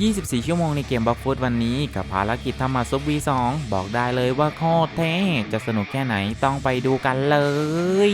24 ชั่วโมงในเกมบล็อกฟุตวันนี้กับภารกิจทำมาซุป V2 บอกได้เลยว่าโคตรเท่จะสนุกแค่ไหนต้องไปดูกันเลย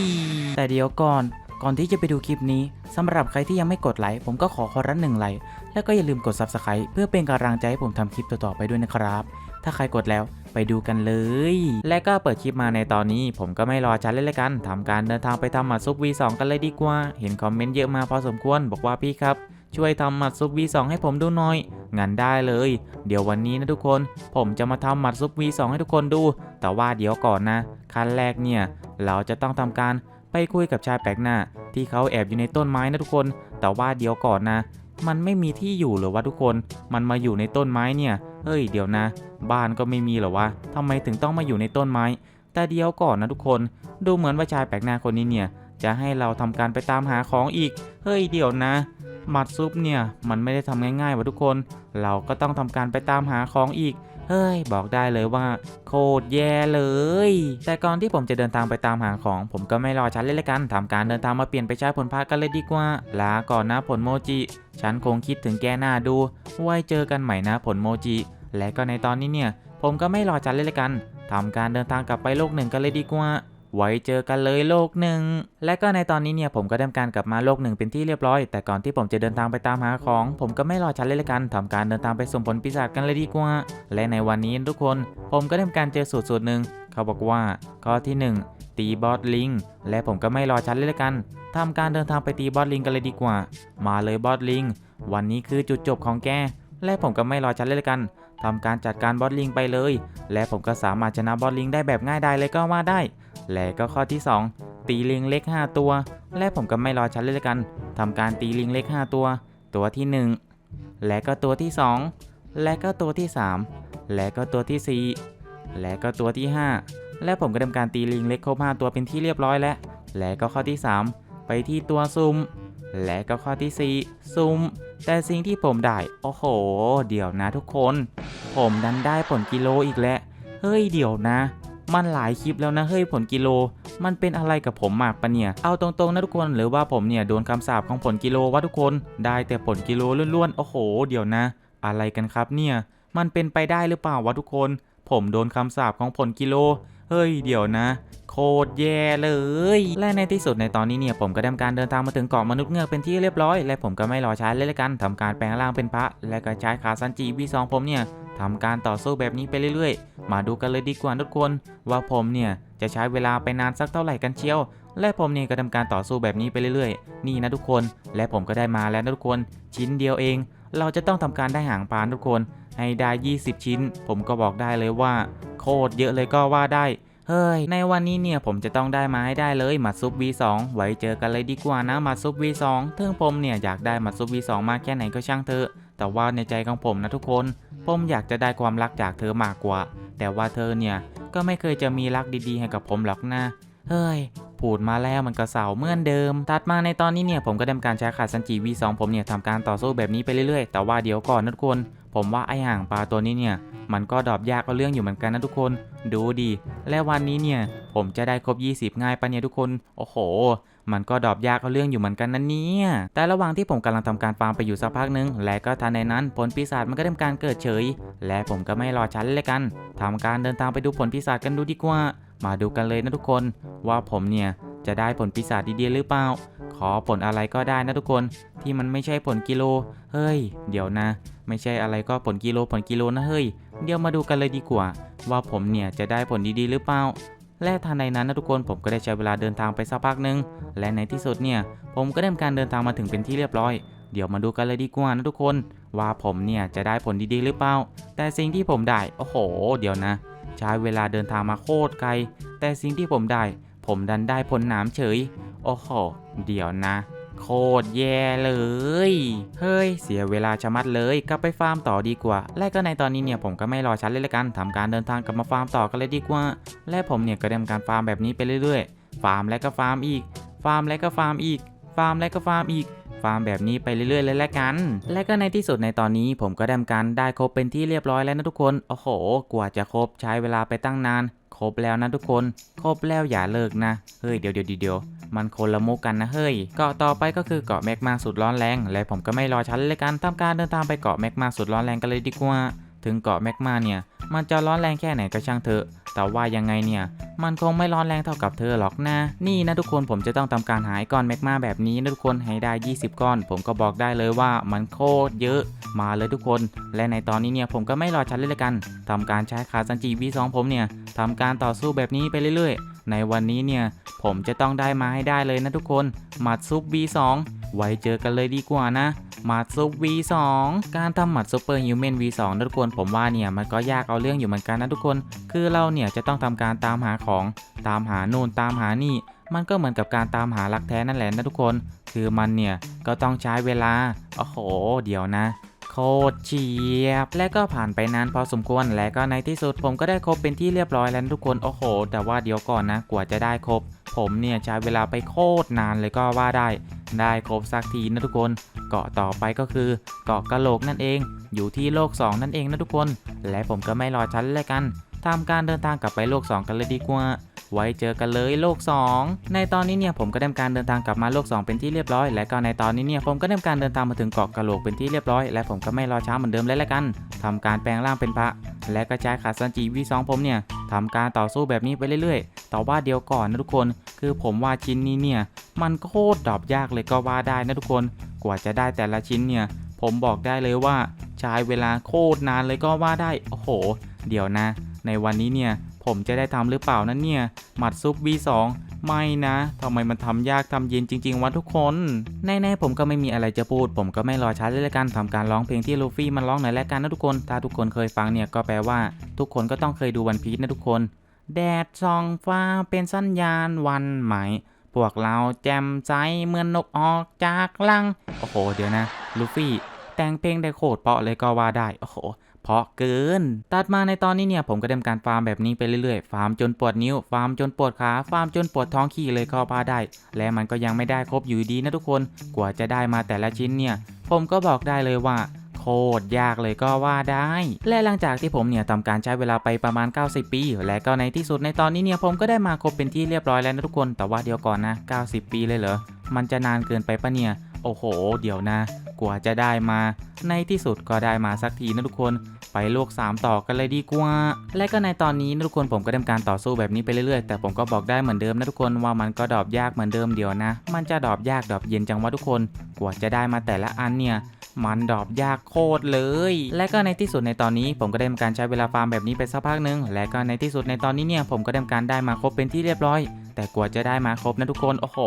แต่เดี๋ยวก่อนก่อนที่จะไปดูคลิปนี้สำหรับใครที่ยังไม่กดไลค์ผมก็ขอขอรันหนึ่งไลค์แล้วก็อย่าลืมกด Subscribe เพื่อเป็นกำลังใจให้ผมทำคลิปต่อๆไปด้วยนะครับ ถ้าใครกดแล้วไปดูกันเลย และก็เปิดคลิปมาในตอนนี้ ผมก็ไม่รอช้าเลยละกันทำการเดินทางไปทำมัดซุป V2 กันเลยดีกว่า เห็นคอมเมนต์เยอะมาพอสมควร บอกว่าพี่ครับ ช่วยทำหมัดซุป V2 ให้ผมดูหน่อย งั้นได้เลย เดี๋ยววันนี้นะทุกคน ผมจะมาทำหมัดซุป V2 ให้ทุกคนดู แต่ว่าเดี๋ยวก่อนนะ ขั้นแรกเนี่ย เราจะต้องทำการไปคุยกับชายแปลกหน้า ที่เขาแอบอยู่ในต้นไม้นะทุกคน แต่ว่าเดี๋ยวก่อนนะ มันไม่มีที่อยู่หรือวะทุกคน มันมาอยู่ในต้นไม้เนี่ย เฮ้ยเดี๋ยวนะ บ้านก็ไม่มีหรอวะทำไมถึงต้องมาอยู่ในต้นไม้ แต่เดี๋ยวก่อนนะทุกคน ดูเหมือนว่าชายแปลกหน้าคนนี้เนี่ยจะให้เราทำการไปตามหาของอีก เฮ้ยเดี๋ยวนะ มัดซุปเนี่ย มันไม่ได้ทำง่ายๆว่ะทุกคน เราก็ต้องทำการไปตามหาของอีก เฮ้ย บอกได้เลยว่า โคตรแย่เลย แต่ก่อนที่ผมจะเดินทางไปตามหาของ ผมก็ไม่รอฉันเลยละกันทำการเดินทางมาเปลี่ยนไปใช้ผลพากันเลยดีกว่า ลาก่อนนะผลโมจิ ฉันคงคิดถึงแกหน้าดู ไว้เจอกันใหม่นะผลโมจิ และก็ในตอนนี้เนี่ย ผมก็ไม่รอฉันเลยละกันทำการเดินทางกลับไปโลกหนึ่งกันเลยดีกว่า ไว้เจอกันเลยโลกหนึ่ง และก็ในตอนนี้เนี่ยผมก็ดำการกลับมาโลกหนึ่งเป็นที่เรียบร้อย แต่ก่อนที่ผมจะเดินทางไปตามหาของ ผมก็ไม่รอชันเลยละกันทำการเดินทางไปสุ่มผลปีศาจกันเลยดีกว่า และในวันนี้ทุกคน ผมก็ดำการเจอสูตรสูตรหนึ่งเขาบอกว่า ข้อที่ 1 ตีบอสลิง และผมก็ไม่รอชันเลยละกันทำการเดินทางไปตีบอสลิงกันเลยดีกว่า มาเลยบอสลิง วันนี้คือจุดจบของแก และผมก็ไม่รอชันเลยละกัน ทำการจัดการบอสลิงไปเลย และผมก็สามารถชนะบอสลิงได้แบบง่ายดายเลยก็ว่าได้ และก็ข้อที่ 2 ตีลิงเล็ก 5 ตัว และผมก็ไม่รอชันเลยละกันทำการตีลิงเล็ก 5 ตัว ตัวที่ 1 และก็ตัวที่ 2 และก็ตัวที่ 3 และก็ตัวที่ 4 และก็ตัวที่ 5 และผมก็ทำการตีลิงเล็กครบ5ตัวเป็นที่เรียบร้อยแล้วและก็ข้อที่ 3 ไปที่ตัวซุ่ม และก็ข้อที่ 4 ซุ่มแต่สิ่งที่ผมได้ โอ้โห เดี๋ยวนะทุกคน ผมดันได้ผลกิโลอีกแล้วเฮ้ยเดี๋ยวนะ มันหลายคลิปแล้วนะเฮ้ยผลกิโล มันเป็นอะไรกับผมมากปะเนี่ย เอาตรงๆนะทุกคนหรือว่าผมเนี่ยโดนคำสาปของผลกิโลวะทุกคน ได้แต่ผลกิโลล้วนๆ โอ้โห เดี๋ยวนะ อะไรกันครับเนี่ย มันเป็นไปได้หรือเปล่าวะทุกคน ผมโดนคำสาปของผลกิโล เฮ้ยเดี๋ยวนะ โคตรแย่เลย และในที่สุดในตอนนี้เนี่ยผมก็ทำการเดินทางมาถึงเกาะมนุษย์เงือกเป็นที่เรียบร้อย และผมก็ไม่รอช้าเลยละกันทำการแปลงร่างเป็นพระ และก็ใช้ขาซันจิวีสองผมเนี่ยทำการต่อสู้แบบนี้ไปเรื่อยๆ มาดูกันเลยดีกว่าทุกคน ว่าผมเนี่ยจะใช้เวลาไปนานสักเท่าไหร่กันเชียว และผมเนี่ยก็ทำการต่อสู้แบบนี้ไปเรื่อยๆ นี่นะทุกคน และผมก็ได้มาแล้วนะทุกคน ชิ้นเดียวเอง เราจะต้องทำการได้หางปลาทุกคน ให้ได้ 20 ชิ้น ผมก็บอกได้เลยว่า โคตรเยอะเลยก็ว่าได้ เฮ้ย ในวันนี้เนี่ยผมจะต้องได้มาให้ได้เลยมัดซุป V2 ไว้เจอกันเลยดีกว่านะมัดซุป V2 ถึงผมเนี่ยอยากได้มัดซุป V2 มากแค่ไหนก็ช่างเถอะแต่ว่าในใจของผมนะทุกคน ผมอยากจะได้ความรักจากเธอมากกว่า แต่ว่าเธอเนี่ยก็ไม่เคยจะมีรักดีๆให้กับผมหรอกนะเฮ้ยพูดมาแล้วมันก็เสาเหมือนเดิมตัดมาในตอนนี้เนี่ยผมก็ดำการใช้ขาดซันจิ V2 ผมเนี่ยทำการต่อสู้แบบนี้ไปเรื่อยๆ แต่ว่าเดี๋ยวก่อนนะทุกคน ผมว่าไอห่างปลาตัวนี้เนี่ย มันก็ดอบยากก็เรื่องอยู่เหมือนกันนะทุกคน ดูดี และวันนี้เนี่ย ผมจะได้ครบ 20 ง่ายปะเนี่ยทุกคน โอ้โห มันก็ดอบยากก็เรื่องอยู่เหมือนกันนะเนี่ย แต่ระหว่างที่ผมกำลังทำการฟาร์มไปอยู่สักพักหนึง และก็ทันในนั้นผลปีศาจมันก็ทำการเกิดเฉย และผมก็ไม่รอชั้นเลยกันทำการเดินทางไปดูผลปีศาจกันดูดีกว่า มาดูกันเลยนะทุกคน ว่าผมเนี่ยจะได้ผลปีศาจดีๆหรือเปล่า ขอผลอะไรก็ได้นะทุกคนที่มันไม่ใช่ผลกิโล เฮ้ย เดี๋ยวนะ ไม่ใช่อะไรก็ผลกิโลผลกิโลนะเฮ้ย เดี๋ยวมาดูกันเลยดีกว่า ว่าผมเนี่ยจะได้ผลดีๆหรือเปล่าและทันใดนั้นนะทุกคนผมก็ได้ใช้เวลาเดินทางไปสักพักหนึ่งและในที่สุดเนี่ยผมก็ได้ทำการเดินทางมาถึงเป็นที่เรียบร้อย เดี๋ยวมาดูกันเลยดีกว่านะทุกคน ว่าผมเนี่ยจะได้ผลดีๆหรือเปล่า แต่สิ่งที่ผมได้โอ้โห เดี๋ยวนะ ใช้เวลาเดินทางมาโคตรไกล แต่สิ่งที่ผมได้ ผมดันได้ผลหนามเฉย โอ้โห เดี๋ยวนะ โคตรแย่เลย เฮ้ย เสียเวลาชะมัดเลยกลับไปฟาร์มต่อดีกว่า และก็ในตอนนี้เนี่ยผมก็ไม่รอช้าเลยละกันทำการเดินทางกลับมาฟาร์มต่อกันเลยดีกว่า และผมเนี่ยก็ดำเนินการฟาร์มแบบนี้ไปเรื่อยๆ ฟาร์มและก็ฟาร์มอีก ฟาร์มและก็ฟาร์มอีก ฟาร์มและก็ฟาร์มอีกฟาร์มแบบนี้ไปเรื่อยๆเลยละกัน และก็ในที่สุดในตอนนี้ผมก็ดำเนินการได้ครบเป็นที่เรียบร้อยแล้วนะทุกคน โอ้โห กว่าจะครบใช้เวลาไปตั้งนาน ครบแล้วนะทุกคน ครบแล้วอย่าเลิกนะ เฮ้ยเดี๋ยวเดี๋ยวเดี๋ยวมันคนละมุกกันนะเฮ้ย เกาะต่อไปก็คือเกาะแมกมาสุดร้อนแรง และผมก็ไม่รอชั้นเลยกันทำการเดินทางไปเกาะแมกมาสุดร้อนแรงกันเลยดีกว่า ถึงเกาะแมกมาเนี่ย มันจะร้อนแรงแค่ไหนก็ช่างเถอะ แต่ว่ายังไงเนี่ย มันคงไม่ร้อนแรงเท่ากับเธอหรอกนะ นี่นะทุกคนผมจะต้องทำการหายก้อนแมกมาแบบนี้นะทุกคนให้ได้ 20 ก้อน ผมก็บอกได้เลยว่ามันโคตรเยอะมาเลยทุกคน และในตอนนี้เนี่ยผมก็ไม่รอชั้นเลยละกันทำการใช้คาซันจิ V2 ผมเนี่ยทำการต่อสู้แบบนี้ไปเรื่อยๆ ในวันนี้เนี่ยผมจะต้องได้มาให้ได้เลยนะทุกคนหมัดซุป V2 ไว้เจอกันเลยดีกว่านะ หมัดซุป V2 การทำหมัดซูเปอร์ฮิวแมน V2 นะทุกคนผมว่าเนี่ยมันก็ยากเอาเรื่องอยู่เหมือนกันนะทุกคน คือเราเนี่ยจะต้องทำการตามหาของตามหาโน่นตามหานี่ มันก็เหมือนกับการตามหารักแท้นั่นแหละนะทุกคน คือมันเนี่ยก็ต้องใช้เวลา โอ้โห เดี๋ยวนะโคตรเฉียบ และก็ผ่านไปนานพอสมควร และก็ในที่สุดผมก็ได้ครบเป็นที่เรียบร้อยแล้วทุกคน โอ้โห แต่ว่าเดี๋ยวก่อนนะ กว่าจะได้ครบ ผมเนี่ยใช้เวลาไปโคตรนานเลยก็ว่าได้ ได้ครบสักทีนะทุกคน เกาะต่อไปก็คือเกาะกะโหลกนั่นเอง อยู่ที่โลก 2 นั่นเองนะทุกคน และผมก็ไม่รอชั้นเลยกันทำการเดินทางกลับไปโลก 2 กันเลยดีกว่า ไว้เจอกันเลยโลก 2 ในตอนนี้เนี่ยผมก็ได้การเดินทางกลับมาโลก 2 เป็นที่เรียบร้อย และก็ในตอนนี้เนี่ยผมก็ได้การเดินทางมาถึงเกาะกะโหลกเป็นที่เรียบร้อย และผมก็ไม่รอช้าเหมือนเดิมเลยละกันทำการแปลงร่างเป็นพระ และก็ใช้ขาซันจิวีสองผมเนี่ยทำการต่อสู้แบบนี้ไปเรื่อยๆ แต่ว่าเดียวก่อนนะทุกคน คือผมว่าชิ้นนี้เนี่ยมันโคตรดรอบยากเลยก็ว่าได้นะทุกคน กว่าจะได้แต่ละชิ้นเนี่ยผมบอกได้เลยว่าใช้เวลาโคตรนานเลยก็ว่าได้ โอ้โห เดี๋ยวนะ ในวันนี้เนี่ย ผมจะได้ทำหรือเปล่านั้นเนี่ย หมัดซุป V2 ไม่นะทำไมมันทำยากทำเย็นจริง ๆวะทุกคน แน่ๆผมก็ไม่มีอะไรจะพูด ผมก็ไม่รอช้าเลยละกันทำการร้องเพลงที่ลูฟี่มันร้องหน่อยแล้วกันนะทุกคน ถ้าทุกคนเคยฟังเนี่ยก็แปลว่า ทุกคนก็ต้องเคยดูวันพีชนะทุกคน แดดส่องฟ้าเป็นสัญญาณวันใหม่พวกเราแจ่มใสเหมือนนกออกจากลัง โอ้โห เดี๋ยวนะ ลูฟี่ แต่งเพลงได้โคตรเพราะเลยก็ว่าได้ โอ้โห เพราะเกิน ตัดมาในตอนนี้เนี่ยผมก็ดำการฟาร์มแบบนี้ไปเรื่อยๆ ฟาร์มจนปวดนิ้ว ฟาร์มจนปวดขา ฟาร์มจนปวดท้องขี้เลยก็ว่าได้ และมันก็ยังไม่ได้ครบอยู่ดีนะทุกคน กว่าจะได้มาแต่ละชิ้นเนี่ย ผมก็บอกได้เลยว่าโคตรยากเลยก็ว่าได้ และหลังจากที่ผมเนี่ยทำการใช้เวลาไปประมาณ 90 ปี และก็ในที่สุดในตอนนี้เนี่ยผมก็ได้มาครบเป็นที่เรียบร้อยแล้วนะทุกคน แต่ว่าเดี๋ยวก่อนนะ 90 ปีเลยเหรอ มันจะนานเกินไปปะเนี่ย อ้โห เดี๋ยวนะ กว่าจะได้มา ในที่สุดก็ได้มาสักทีนะทุกคน ไปโลก 3 ต่อกันเลยดีกว่า และก็ในตอนนี้นะทุกคนผมก็ดำการต่อสู้แบบนี้ไปเรื่อยๆ แต่ผมก็บอกได้เหมือนเดิมนะทุกคนว่ามันก็ดอบยากเหมือนเดิมเดี๋ยวนะ มันจะดอบยากดอบเย็นจังวะทุกคน กว่าจะได้มาแต่ละอันเนี่ยมันดอบยากโคตรเลย และก็ในที่สุดในตอนนี้ผมก็ได้ทำการใช้เวลาฟาร์มแบบนี้ไปสักพักหนึ่งและก็ในที่สุดในตอนนี้เนี่ยผมก็ได้ทำการได้มาครบเป็นที่เรียบร้อย แต่กว่าจะได้มาครบนะทุกคนโอ้โห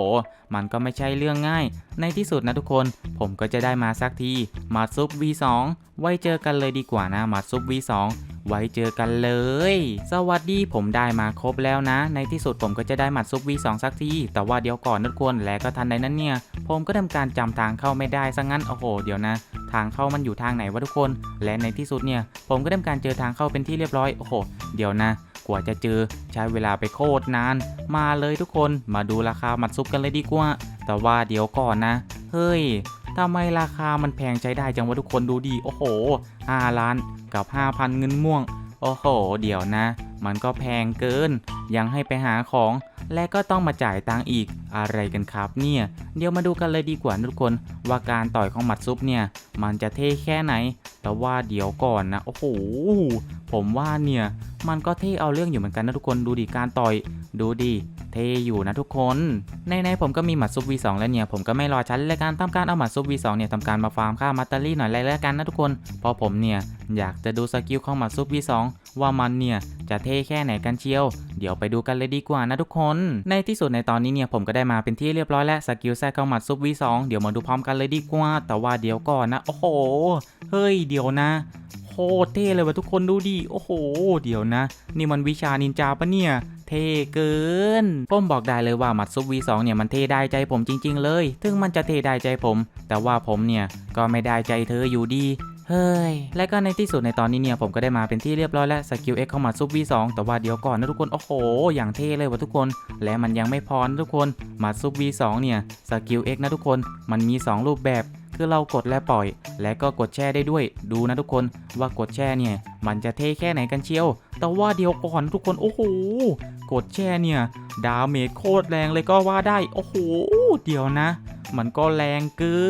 มันก็ไม่ใช่เรื่องง่าย ในที่สุดนะทุกคน ผมก็จะได้มาสักทีมาซุป V2 ไว้เจอกันเลยดีกว่านะมาซุป V2 ไว้เจอกันเลย สวัสดีผมได้มาครบแล้วนะ ในที่สุดผมก็จะได้หมัดซุป V2 สักที แต่ว่าเดี๋ยวก่อนนะทุกคนและก็ทันใดนั้นเนี่ย ผมก็ทำการจำทางเข้าไม่ได้ซะงั้น โอ้โห เดี๋ยวนะ ทางเข้ามันอยู่ทางไหนวะทุกคน และในที่สุดเนี่ย ผมก็ทำการเจอทางเข้าเป็นที่เรียบร้อย โอ้โห เดี๋ยวนะ กว่าจะเจอใช้เวลาไปโคตรนาน มาเลยทุกคนมาดูราคาหมัดซุปกันเลยดีกว่า แต่ว่าเดี๋ยวก่อนนะ เฮ้ยทำไมราคามันแพงใช้ได้จังวะทุกคนดูดี โอ้โห 5 ล้านกับ 5,000 เงินม่วง โอ้โห เดี๋ยวนะ มันก็แพงเกิน ยังให้ไปหาของ และก็ต้องมาจ่ายตังค์อีกอะไรกันครับเนี่ย เดี๋ยวมาดูกันเลยดีกว่านะทุกคน ว่าการต่อยของหมัดซุปเนี่ย มันจะเท่แค่ไหน แต่ว่าเดี๋ยวก่อนนะโอ้โหผมว่าเนี่ยมันก็เท่เอาเรื่องอยู่เหมือนกันนะทุกคนดูดิการต่อย ดูดิเท่อยู่นะทุกคน ในในผมก็มีหมัดซุป V2 แล้วเนี่ย ผมก็ไม่รอชั้นเลยการทำการเอาหมัดซุป V2 เนี่ยทำการมาฟาร์มค่ามัตเตอรี่หน่อยเลยแล้วกันนะทุกคน เพราะผมเนี่ย อยากจะดูสกิลของหมัดซุป V2 ว่ามันเนี่ย จะเท่แค่ไหนกันเชียว เดี๋ยวไปดูกันเลยดีกว่านะทุกคน ในที่สุดในตอนนี้เนี่ยผมก็ได้มาเป็นที่เรียบร้อยแล้วสกิลแทรกของหมัดซุป V2 เดี๋ยวมาดูพร้อมกันเลยดีกว่า แต่ว่าเดี๋ยวก่อนนะ โอ้โห เฮ้ยเดี๋ยวนะโคตรเท่เลยว่ะทุกคนดูดิโอ้โห เดี๋ยวนะ นี่มันวิชานินจาปะเนี่ยเท่เกินผมบอกได้เลยว่าหมัดซุป V2 เนี่ยมันเท่ได้ใจผมจริง ๆ เลย ถึงมันจะเท่ได้ใจผม แต่ว่าผมเนี่ยก็ไม่ได้ใจเธออยู่ดี เฮ้ย และก็ในที่สุดในตอนนี้เนี่ยผมก็ได้มาเป็นที่เรียบร้อยแล้วสกิล X เข้ามาซุป V2 แต่ว่าเดี๋ยวก่อนนะทุกคน โอ้โห อย่างเท่เลยวะทุกคน และมันยังไม่พอนะทุกคน มาซุป V2 เนี่ยสกิล X นะทุกคน มันมี 2 รูปแบบ คือเรากดและปล่อย และก็กดแช่ได้ด้วย ดูนะทุกคนว่ากดแช่เนี่ย มันจะเท่แค่ไหนกันเชียว แต่ว่าเดี๋ยวก่อนทุกคนโอ้โหกดแช่เนี่ย ดาเมจโคตรแรงเลยก็ว่าได้ โอ้โห เดี๋ยวนะ มันก็แรงเกิ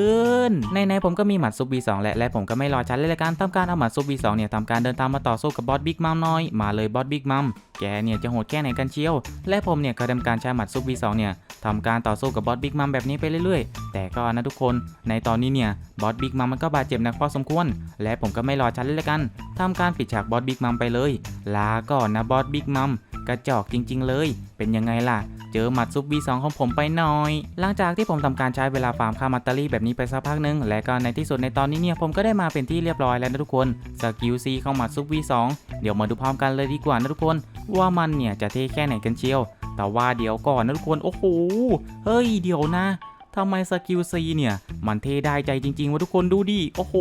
น ในๆผมก็มีหมัดซุป B2 และและผมก็ไม่รอช้าเลยละกันทำการเอาหมัดซุป B2 เนี่ยทำการเดินตามมาต่อสู้กับบอสบิ๊กมัมน้อย มาเลยบอสบิ๊กมัมแกเนี่ยจะโหดแค่ไหนกันเชียว และผมเนี่ยก็ทำการใช้หมัดซุป B2 เนี่ย ทำการต่อสู้กับบอสบิ๊กมัมแบบนี้ไปเรื่อยๆ แต่ก็นะทุกคน ในตอนนี้เนี่ยบอสบิ๊กมัมมันก็บาดเจ็บหนักพอสมควร และผมก็ไม่รอช้าเลยละกันทำการปิดฉากบอสบิ๊กมัมไปเลย ลาก่อนนะบอสบิ๊กมัมกระจอกจริง ๆ เลย เป็นยังไงล่ะ เจอหมัดซุป B2 ของผมไปหน่อย หลังจากที่ผมทำการใช้เวลาฟาร์มคามัตเตอรี่แบบนี้ไปสักพักหนึง และก็ในที่สุดในตอนนี้เนี่ยผมก็ได้มาเป็นที่เรียบร้อยแล้วนะทุกคน สกิลซีของหมัดซุป V2 เดี๋ยวมาดูพร้อมกันเลยดีกว่านะทุกคน ว่ามันเนี่ยจะเท่แค่ไหนกันเชียว แต่ว่าเดี๋ยวก่อนนะทุกคน โอ้โห เฮ้ย เดี๋ยวนะทำไมสกิลซีเนี่ย มันเท่ได้ใจจริง ๆวะทุกคนดูดิ โอ้โห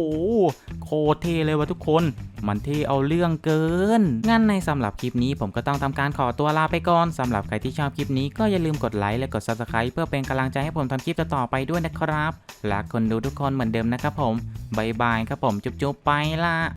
โคตรเท่เลยวะทุกคน มันเท่เอาเรื่องเกิน งั้นในสำหรับคลิปนี้ผมก็ต้องทำการขอตัวลาไปก่อนสำหรับใครที่ชอบคลิปนี้ก็อย่าลืมกดไลค์และกด Subscribe เพื่อเป็นกำลังใจให้ผมทำคลิปต่อไปด้วยนะครับรักคนดูทุกคนเหมือนเดิมนะครับผมบายบายครับผมจุ๊บๆไปละ